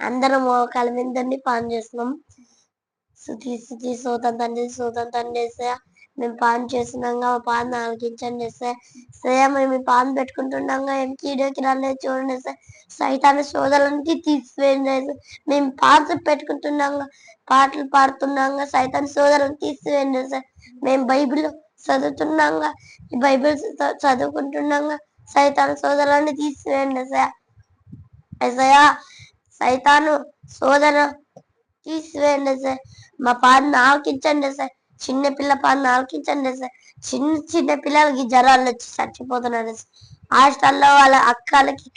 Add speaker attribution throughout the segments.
Speaker 1: అందరం మోకాల మీద పాన్ చేస్తున్నాం. శుతి శుతి సోతం తండ్రి సూతం తండ్రి మేము పాన్ చేస్తున్నాగా మా పాన్ ఆలకించండి ఏసయ్య మేము పాన్ పెట్టుకుంటున్నాగా ఏం కీడోకి రాలేదు చూడండి సైతాన్ని శోధలన్నీ తీసివేయండి మేము పాటలు పెట్టుకుంటున్నాగా పాటలు పాడుతున్నాగా సైతాన్ని శోధలను తీసివేయండి సార్ మేము బైబిల్ చదువుతున్నాగా బైబిల్ చదువుకుంటున్నాగా సైతాన్ శోధలన్నీ తీసివేయండి సార్ ఏసయ్య సైతాను సోదరు. తీసివేయండి సార్. మా పాదను ఆలకించండి సార్. చిన్న పిల్ల పాదను ఆలకించండి సార్. చిన్న చిన్న పిల్లలకి జ్వరాలు వచ్చి చచ్చిపోతున్నారు సార్. హాస్టల్లో వాళ్ళ అక్కలకి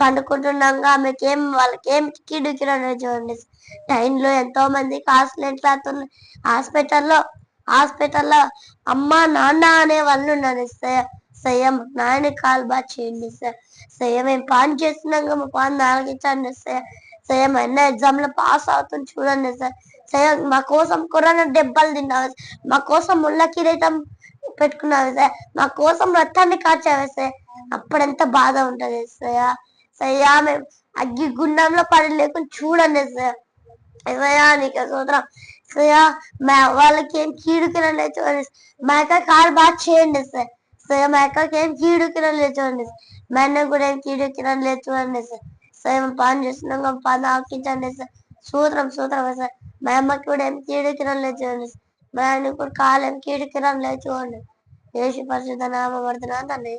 Speaker 1: పండుకుంటున్నాగా. ఆమెకి ఏం వాళ్ళకి ఏం కిడుకిలో చూడండి సార్. టైంలో ఎంతో మందికి హాస్పిటల్ అవుతున్నాయి హాస్పిటల్లో హాస్పిటల్లో అమ్మ నాన్న అనే వాళ్ళు ఉన్నారు సార్. సయ్యం నాయన కాలు బాగా చేయండి సార్ సయ్యం మేము పాన్ చేస్తున్నాగా మా పాన్ ఆలకించండి సార్ సయ్యం అన్న ఎగ్జామ్లో పాస్ అవుతుంది చూడండి సార్ సయ్యం మా కోసం కరోనా దెబ్బలు తిన్నావు మా కోసం ముళ్ళ కిరీటం పెట్టుకున్నావు సార్ మా కోసం రక్తాన్ని కాచావు సార్ అప్పుడెంత బాధ ఉంటది సయ్యా సయ్యా మేము అగ్గి గుండంలో పడి లేకుండా చూడండి సార్ ఏమయ్యా నీకు సూత్రం. సయ్యా మా వాళ్ళకి ఏం కీడుకునే చూడండి మా యొక్క కాలు బాగా చేయండి సార్ సరే మా అక్కకి ఏం కీడుకి లేదు చూడండి కూడా ఏం కీడుకి లేదు చూడండి సార్. స్వయం మేము పని చేస్తున్నాం పని ఆకించండి సార్. సూత్రం సూత్రం సార్. మా అమ్మకి కూడా ఏం కీడుకి లేదు చూడండి మా ఆయన కూడా కాలు ఏం కీడుకి లేదు చూడండి ఏసు పరిశుద్ధ నామ పడుతున్నా తండ్రి.